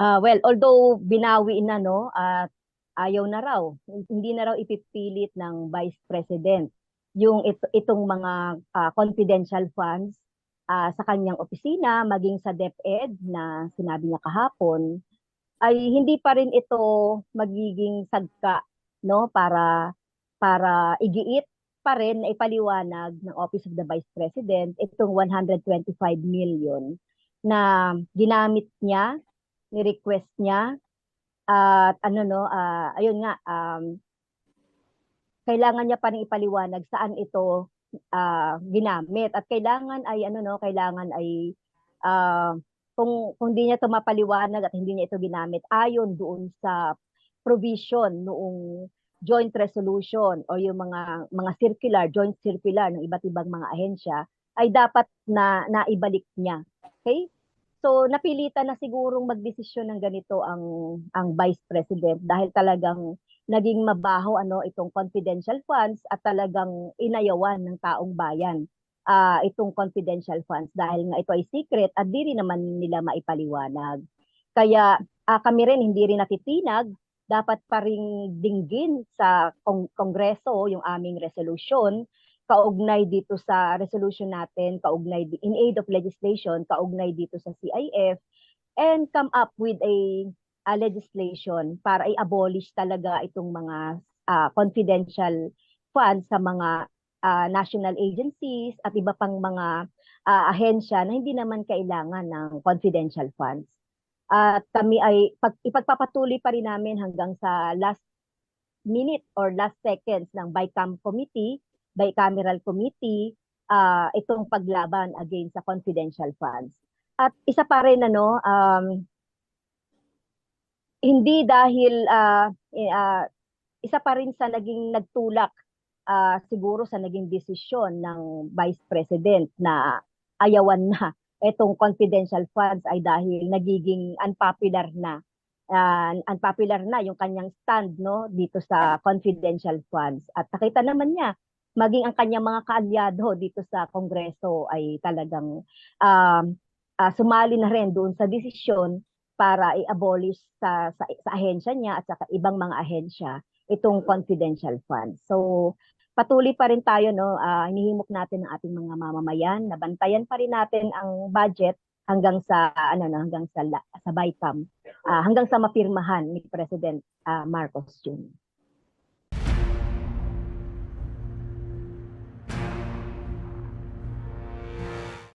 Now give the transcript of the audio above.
Ah, well, although binawi na no at ayaw na raw, hindi na raw ipipilit ng Vice President yung ito, itong mga ah, confidential funds ah, sa kanyang opisina maging sa DepEd na sinabi niya kahapon ay hindi pa rin ito magiging sagka no para para igiit pa rin na ipaliwanag ng Office of the Vice President itong 125 million na ginamit niya ni-request niya. At ano no ah, ayun nga um, kailangan niya pa rin ipaliwanag saan ito ah, ginamit. At kailangan ay ano no kailangan ay ah, kung kung di niya ito mapaliwanag at hindi niya ito ginamit ayon doon sa provision noong joint resolution o yung mga mga circular joint circular ng iba't ibang mga ahensya ay dapat na naibalik niya. Okay So napilitan na sigurong magdesisyon ng ganito ang ang Vice President dahil talagang naging mabaho ano itong confidential funds at talagang inayawan ng taong bayan ah itong confidential funds dahil nga ito ay secret at di rin naman nila maipaliwanag. Kaya ah, kami rin hindi rin nakitinag dapat pa ring dinggin sa kong- kongreso yung aming resolution kaugnay dito sa resolution natin, kaugnay in aid of legislation, kaugnay dito sa CIF, and come up with a, a legislation para i-abolish talaga itong mga ah, confidential funds sa mga ah, national agencies at iba pang mga ah, ahensya na hindi naman kailangan ng confidential funds. At kami ay pag, ipagpapatuloy pa rin namin hanggang sa last minute or last seconds ng BICAM committee bicameral committee uh, itong paglaban against sa confidential funds. At isa pa rin ano um, hindi dahil uh, uh, isa pa rin sa naging nagtulak uh, siguro sa naging desisyon ng Vice President na ayawan na itong confidential funds ay dahil nagiging unpopular na uh, unpopular na yung kanyang stand no dito sa confidential funds at nakita naman niya maging ang kanyang mga kaalyado dito sa Kongreso ay talagang um, uh, sumali na rin doon sa desisyon para i-abolish sa, sa, sa ahensya niya at sa ibang mga ahensya itong confidential fund. So patuloy pa rin tayo no uh, hinihimok natin ng ating mga mamamayan na bantayan pa rin natin ang budget hanggang sa ano na hanggang sa sa BICAM uh, hanggang sa mapirmahan ni President uh, Marcos Jr.